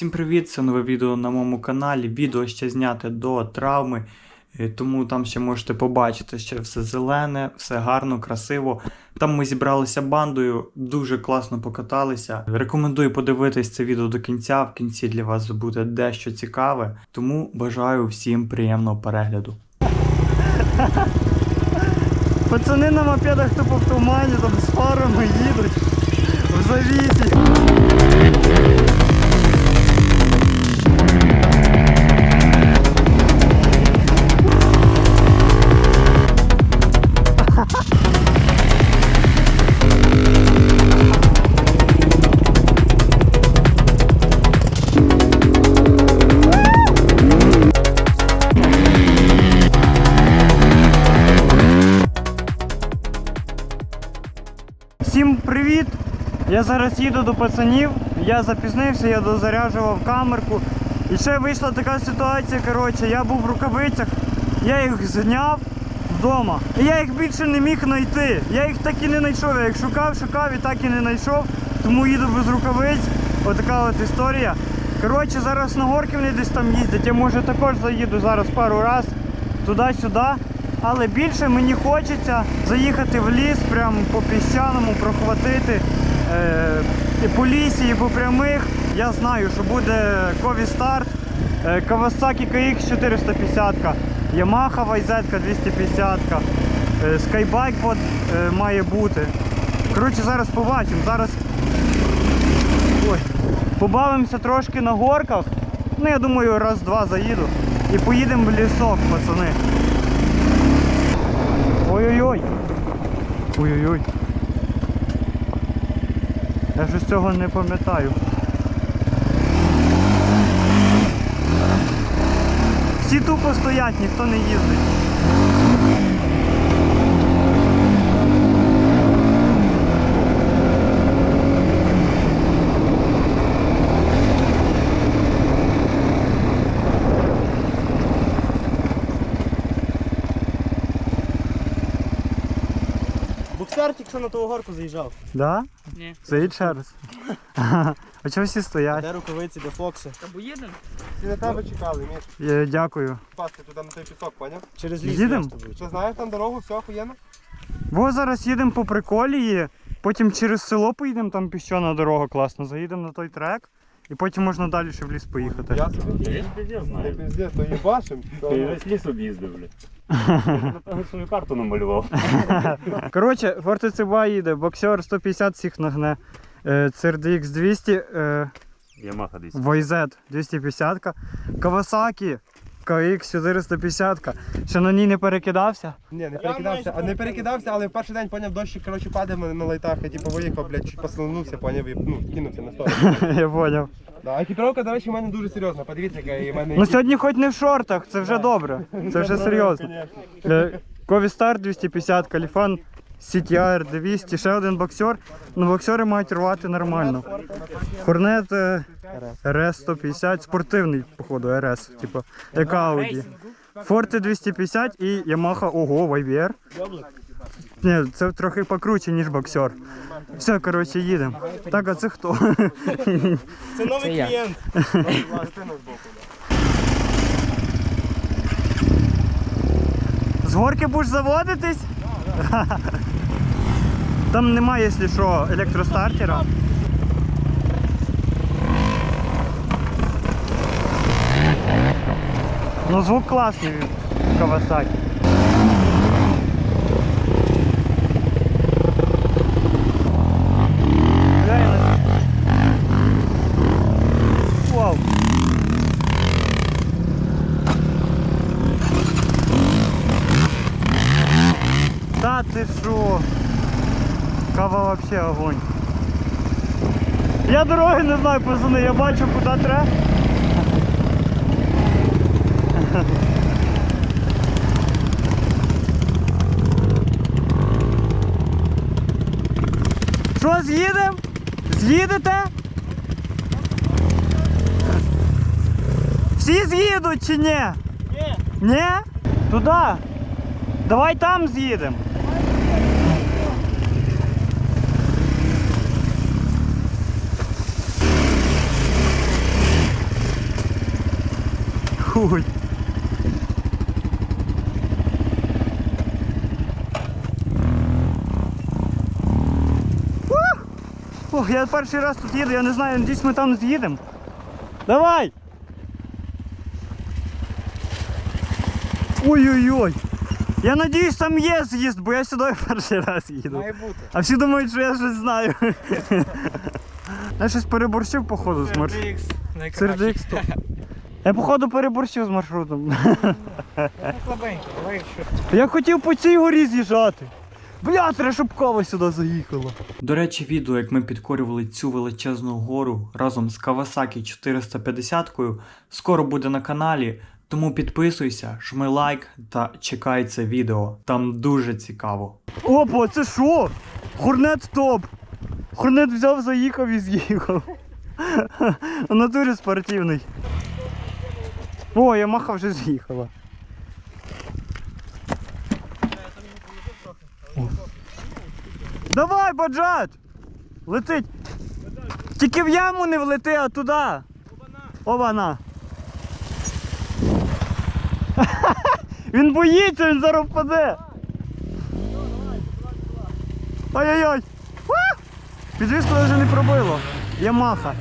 Всім привіт! Це нове відео на моєму каналі. Відео ще зняте до травми, е, тому там ще можете побачити ще все зелене, все гарно, красиво. Там ми зібралися бандою, дуже класно покаталися. Рекомендую подивитись це відео до кінця. В кінці для вас буде дещо цікаве. Тому бажаю всім приємного перегляду. Пацани на мопедах тупо в тумані, там з фарами їдуть в завісі. Всім привіт! Я зараз їду до пацанів. Я запізнився, я дозаряджував камерку. І ще вийшла така ситуація. Коротше, я був в рукавицях, я їх зняв вдома. І я їх більше не міг знайти. Я їх так і не знайшов. Я їх шукав, шукав і так і не знайшов. Тому їду без рукавиць. Отака от історія. Коротше, зараз на горки десь там їздять. Я може також заїду зараз пару раз туди-сюди. Але більше мені хочеться заїхати в ліс, прямо по піщаному, прохватити е, і по лісі, і по прямих. Я знаю, що буде Кові старт, е, Kawasaki KX 450, Yamaha YZ 250, е, Skybike под, е, має бути. Коротше, зараз побачимо. Зараз Ой. побавимося трошки на горках. Ну, я думаю, раз-два заїду. І поїдемо в лісок, пацани. Ой-ой-ой. Ой-ой-ой. Я ж цього не пам'ятаю. Всі тупо стоять, ніхто не їздить. Буксер тільки що на ту горку заїжджав. Да? Ні. Заїдь ще раз. А чого всі стоять? Де рукавиці, де фокси. Або їдемо? Всі на тебе чекали, Міш. Е, Дякую. Пасти туди на той пісок, поняв? Через ліс. Їдем? будуть. Що знаєш там дорогу, все охуєнно? Во зараз їдемо по приколії, потім через село поїдемо, там піщана дорога класна, заїдемо на той трек, і потім можна далі ще в ліс поїхати. Я собі. Ти знаю. Ти піздець, то їбашим. Ти весь ліс об'їздив, блядь. Напевно, свою карту намалював. Коротше, Фортецеба їде, боксер 150 всіх нагне. Е, CRDX 200, е, Ямаха десь. YZ 250, Kawasaki KX 450. Ще на ній не перекидався. Ні, не перекидався, а не перекидався, але в перший день поняв, дощик, коротше, падає на лайтах, я типу виїхав, блядь, чуть послонувся, поняв, і ну, кинувся на сторону. Я поняв. Да, а екіпіровка, до речі, в мене дуже серйозна. Подивіться, яка і в мене. Ну сьогодні хоч не в шортах, це вже добре. Це вже серйозно. Е, Кові Star 250, Каліфан CTR 200, ще один боксер. Ну боксери мають рвати нормально. Хорнет е, RS 150, спортивний, походу, RS, типу, як Audi. Forte 250 і Yamaha, ого, YBR. Ні, це трохи покруче, ніж боксер. Все, коротше, їдемо. Так, а це хто? Це новий клієнт. З горки будеш заводитись? Там немає, якщо що, електростартера. Ну звук класний від Kawasaki. Реально. Вау. Да ты шо? Кава вообще огонь. Я дороги не знаю, пацани, я бачу куди треба. Що, з'їдемо? З'їдете? Всі з'їдуть чи ні? Ні. Ні? Туди. Давай там з'їдемо. Хуй. Ох, я перший раз тут їду, я не знаю, надіюсь ми там з'їдемо. Давай! Ой-ой-ой! Я надіюсь, там є з'їзд, бо я сюди перший раз їду. Має бути. А всі думають, що я щось знаю. Я щось переборщив, походу, з. Серед X стоп. Я походу переборщив з маршрутом. Слабенький. Я хотів по цій горі з'їжджати. Бля, треба, щоб кава сюди заїхала. До речі, відео, як ми підкорювали цю величезну гору разом з Kawasaki 450 скоро буде на каналі. Тому підписуйся, жми лайк та чекай це відео. Там дуже цікаво. Опа, це що? Хорнет топ. Хорнет взяв, заїхав і з'їхав. В натурі спортивний. О, Ямаха вже з'їхала. Давай, баджат! Летить! Тільки в яму не влети, а туди! Обана! Він боїться, він зараз впаде! Ой-ой-ой! Підвіску навіть не пробило. Ямаха.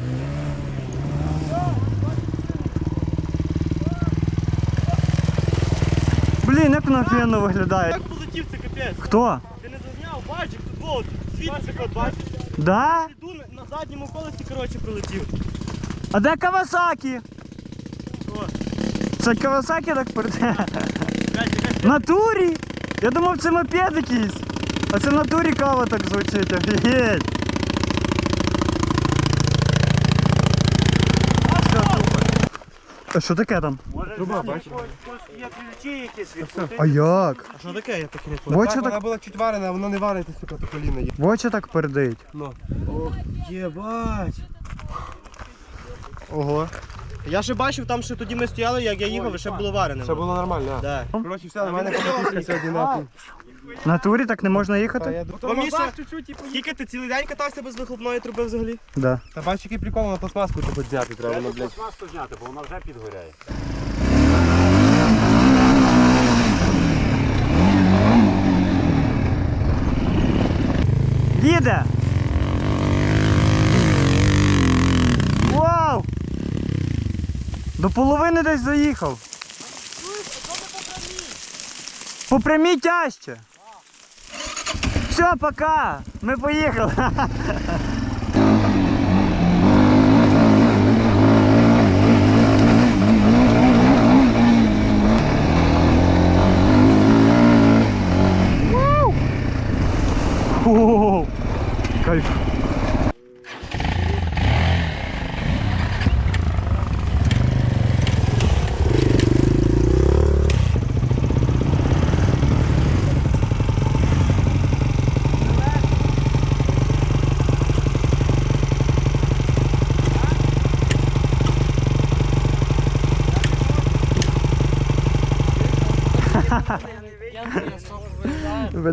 Блін, як воно офігенно виглядає. Як полетів це капець? Хто? Ти не зазняв, бачик, тут вот, світиться кот, бачиш? Да? Іду на, задньому колесі, коротше, прилетів. А де Кавасакі? Це Кавасакі так перде. В натурі! Я думав, це мопед якийсь. А це в натурі кава так звучить, офігеть. Все, супер. А що таке там? Труба, бачиш? є ключі якісь А як? А що таке, я так не понял. Так, вона була чуть варена, воно не вариться, сука, то коліно є. в очі так пердить. Ну. Ох, єбать. Ого. Я ще бачив, там ще тоді ми стояли, як я їхав, і ще було варене. Ще було нормально, а? Да. Коротше, все, на мене полетівка сьогодні нахуй. В натурі так не можна їхати? Бо Міша, скільки ти цілий день катався без вихлопної труби взагалі? Да. Та бачиш, який прикол, на пластмаску тебе зняти треба, ну, блядь. Маску зняти, бо вона вже підгоряє. Їде! Вау! До половини десь заїхав. По прямій тяжче. Все, пока. Ми поїхали. Вау! О, Кайф.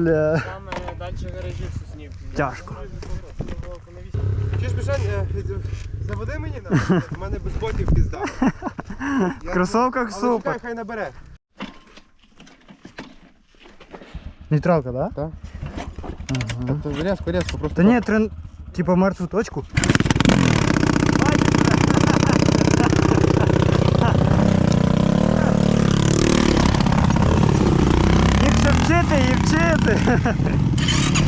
Бля. Там далі гаражі соснів. Тяжко. Чи ж Мішань, е, заведи мені на у мене без ботів пізда. В кросовках супер. чекай, хай набере. Нейтралка, да? Так. Тобто різко, різко, просто. Та ні, трен... типа мертву точку. ハハハ。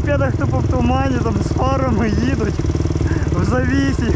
Мопедах тупо в тумані, там з фарами їдуть в завісі.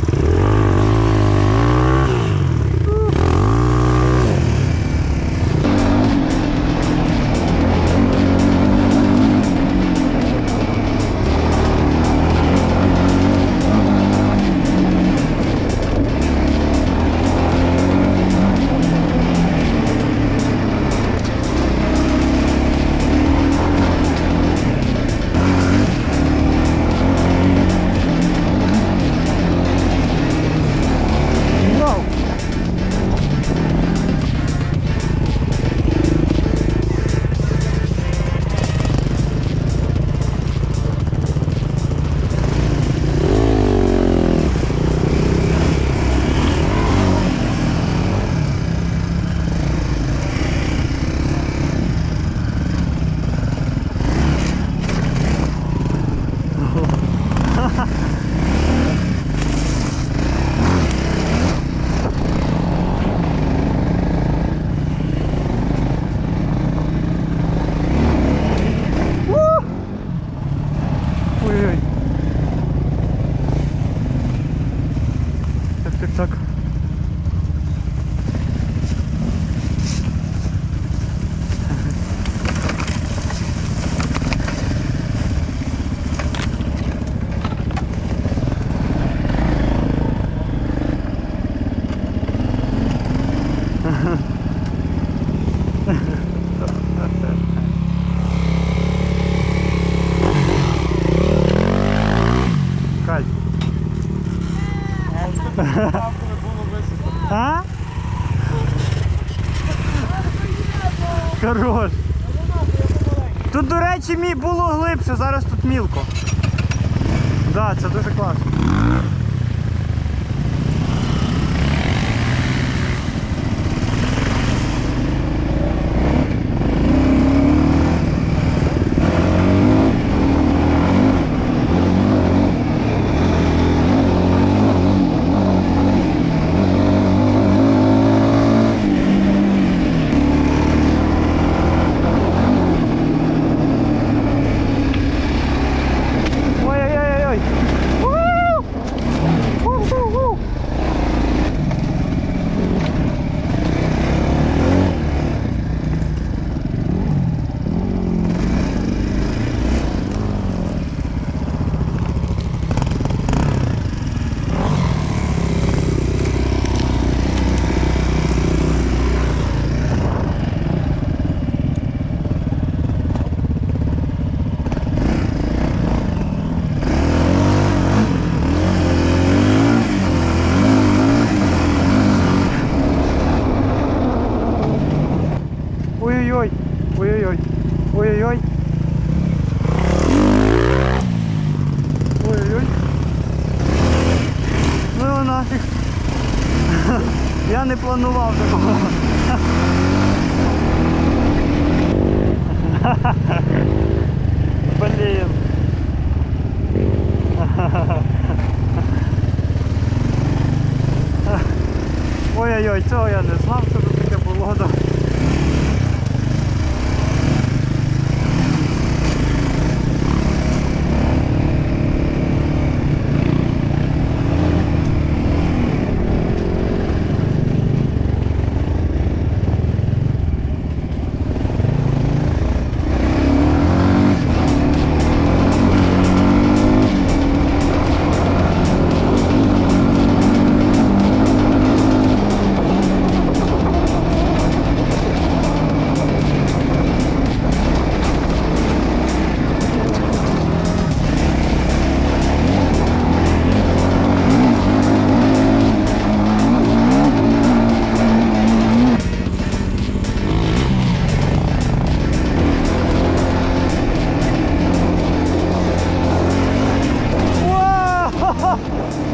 А? Хорош. Тут, до речі, було глибше, зараз тут мілко. Да, це дуже класно.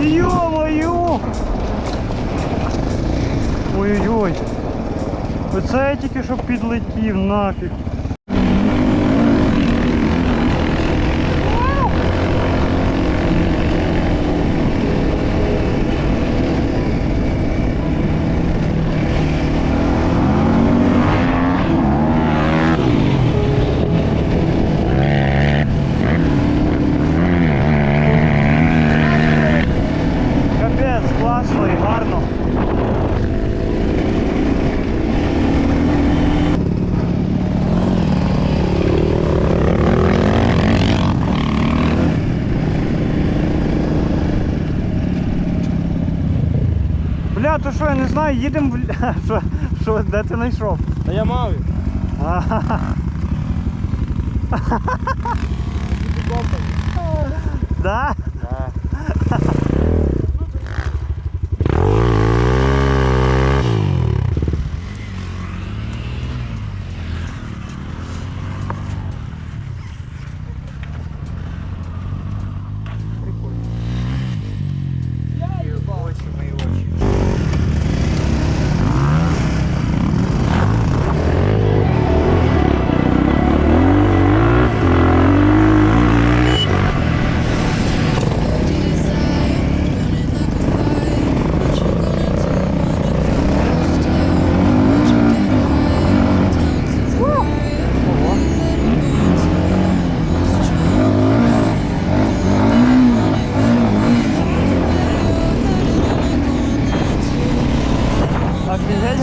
Йо-моє! Ой-ой-ой! Оце я тільки що підлетів нафіг! знаю, їдемо, бля, що, що, де ти знайшов? Та я мав. їх. Ага. Ти компас. Да?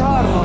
var mı?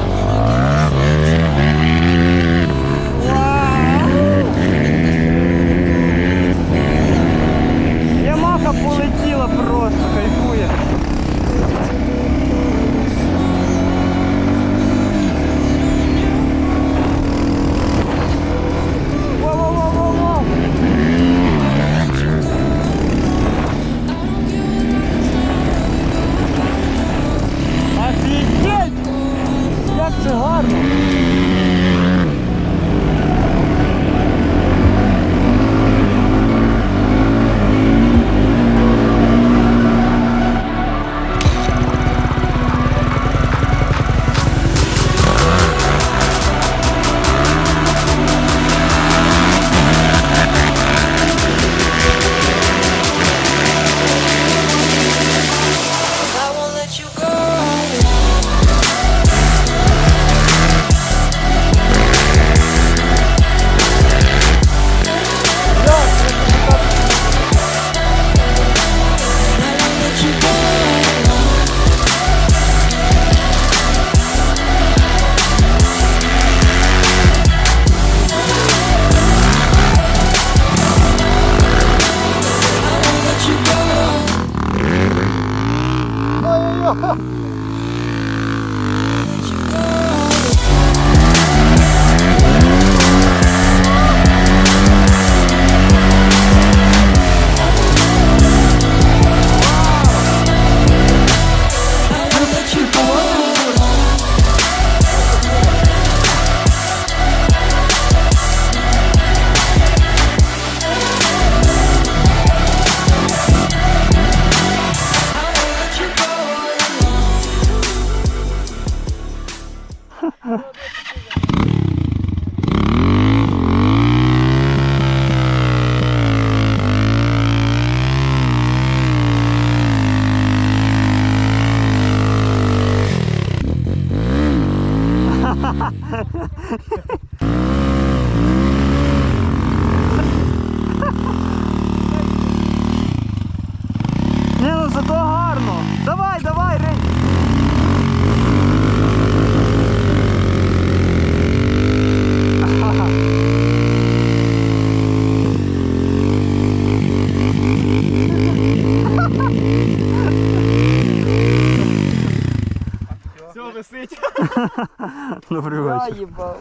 Добрий Я вечір. їбав.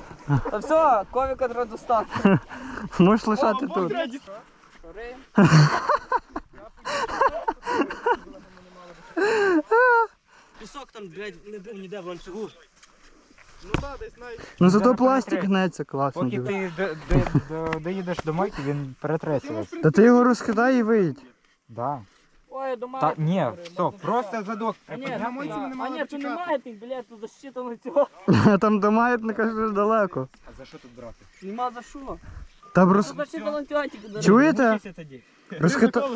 Та все, ковіка треба достати. Можеш лишати тут. Пісок там, блядь, не був ніде в ланцюгу. Ну зато пластик гнеться класно. Поки диви. ти до- до- до- доїдеш до мойки, він перетреться весь. Та ти його розхидай і виїдь. Да. Ой, я думаю. Та ні, стоп, просто задок. А ні, ну, мойці, а, а тут немає тих, блядь, тут засчитано цього. Там до маятника ж далеко. А за що тут брати? Нема за що. Там роз... Засчитано антиатіки, до речі. Чуєте? тоді. Розхита...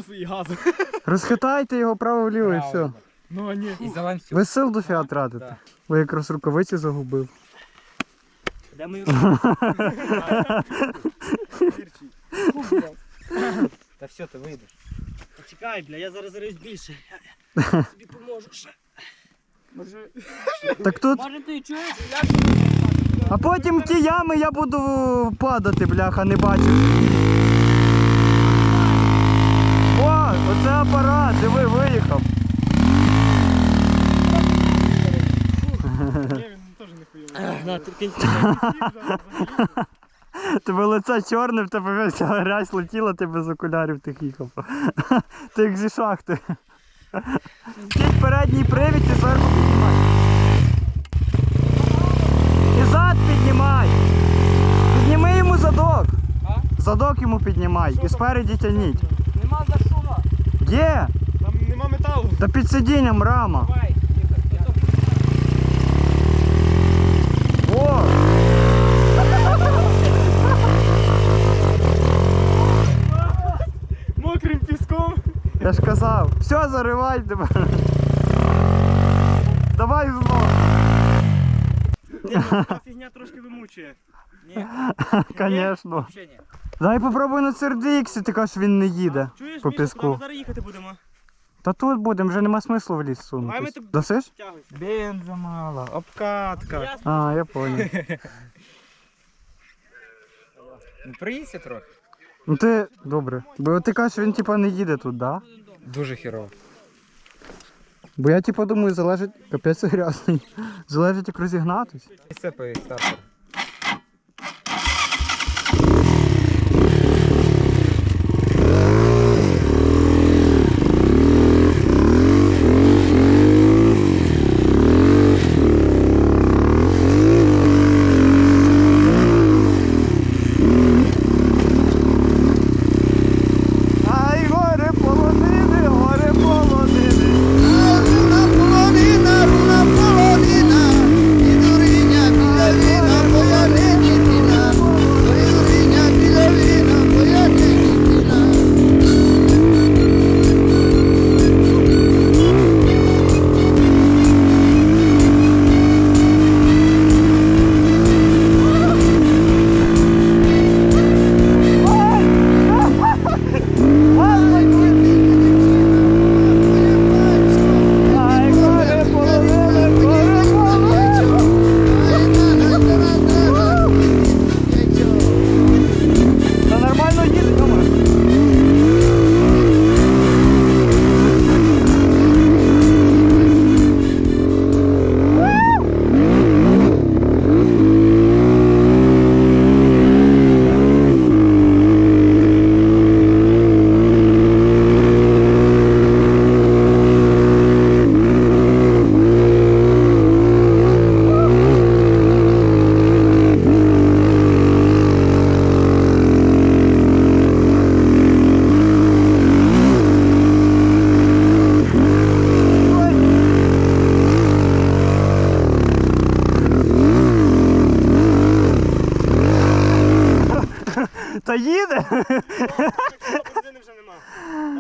Розхитайте його право-вліво і все. Ну ні. І за ланцюг. Ви сил дофіга тратите. Ви якраз рукавиці загубив. Де Фу. Та все, ти вийдеш. Чекай, бля, я зараз зарюсь більше. Я собі поможу ще. Може, Так тут. може ти чуєш? Я А потім ті ями я буду падати, бляха, не бачу. О, оце апарат, диви, виїхав. На, ти кинь. Тебе лице чорне, в тебе вся грязь летіла, ти без окулярів тих їхав. Ти як зі шахти. Скіть передній привід і зверху піднімай. І зад піднімай. Підніми йому задок. Задок йому піднімай і спереді тяніть. Нема за що. Є! Там нема металу. Та під сидінням рама. Давай, їхати. О! Мокрим піском. Я ж казав. Все, заривай тебе. Давай знову. Та фігня трошки вимучує. Звісно. Дай попробуй на сердиксі, ти кажеш, він не їде. Чуєш, По Міша, куди піску. зараз їхати будемо? Та тут будемо, вже нема смислу в ліс Давай ми сунутись. тебе- Досиш? Тягуйся. Бенза мало, обкатка. Ясно. А, я понял. Ну приїдься трохи. Ну ти добре. Бо ти кажеш, він типа не їде тут, да? Дуже хірово. Бо я типа думаю, залежить. Капець грязний. Залежить як розігнатись. І це по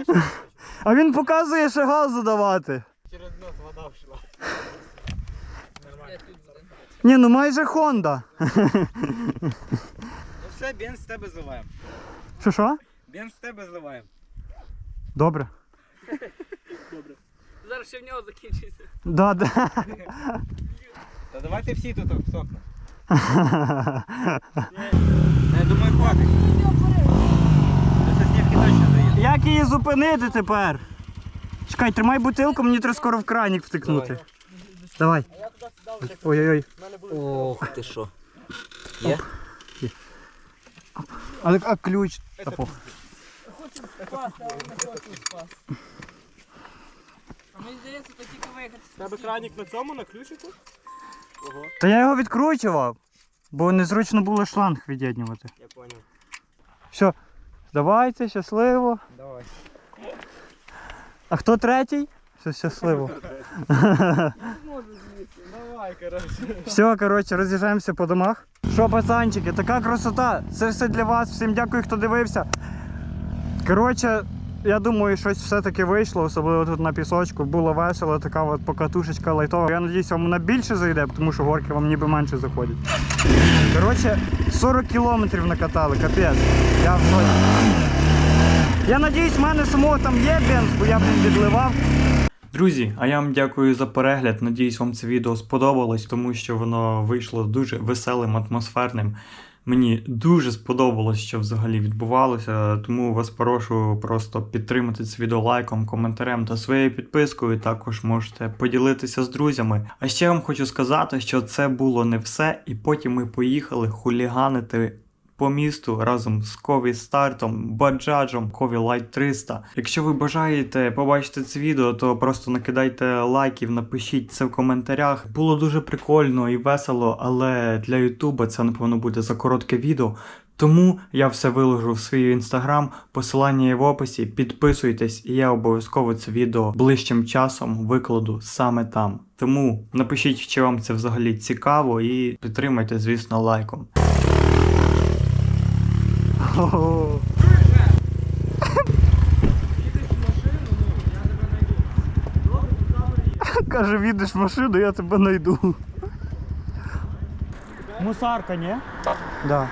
нема. А він показує, що газу давати. Через нос вода вшла. Ні, ну майже Honda. Ну все, бенз з тебе зливаємо. Що що? Бенз з тебе зливаємо. Добре. Зараз ще в нього закінчиться. Да, да. Та давайте всі тут всохнемо. Я думаю, хватить. До Соснівки точно. Як її зупинити тепер? Чекай, тримай бутилку, мені треба скоро в кранік втикнути. Давай. Ой-ой-ой. Ох ти що. Є? А, а ключ? Та пох. А мені здається, то тільки виїхати. Тебе кранік на цьому, на ключику? Та я його відкручував, бо незручно було шланг від'єднувати. Я поняв. Все, давайте, щасливо. Давай. А хто третій? Все щасливо. Давай, коротше. Все, коротше, роз'їжджаємося по домах. Що, пацанчики, така красота. Це все для вас. Всім дякую, хто дивився. Коротше, я думаю, щось все-таки вийшло, особливо тут на пісочку. Було весело, така от покатушечка лайтова. Я вам вона більше зайде, тому що горки вам ніби менше заходять. Коротше, 40 кілометрів накатали, капець. Я в шоці. Я надіюсь, в мене самого там є бенз, бо я б не відливав. Друзі, а я вам дякую за перегляд. Надіюсь, вам це відео сподобалось, тому що воно вийшло дуже веселим, атмосферним. Мені дуже сподобалось, що взагалі відбувалося. Тому вас прошу просто підтримати це відео лайком, коментарем та своєю підпискою. Також можете поділитися з друзями. А ще вам хочу сказати, що це було не все, і потім ми поїхали хуліганити по місту разом з Кові Стартом, Баджаджем, Кові Light 300. Якщо ви бажаєте побачити це відео, то просто накидайте лайків, напишіть це в коментарях. Було дуже прикольно і весело, але для Ютуба це напевно буде за коротке відео. Тому я все виложу в свій інстаграм, посилання є в описі. Підписуйтесь, і я обов'язково це відео ближчим часом викладу саме там. Тому напишіть, чи вам це взагалі цікаво, і підтримайте, звісно, лайком. Ого. Каже, відеш машину, я тебе знайду. Мусарка, ні? Да.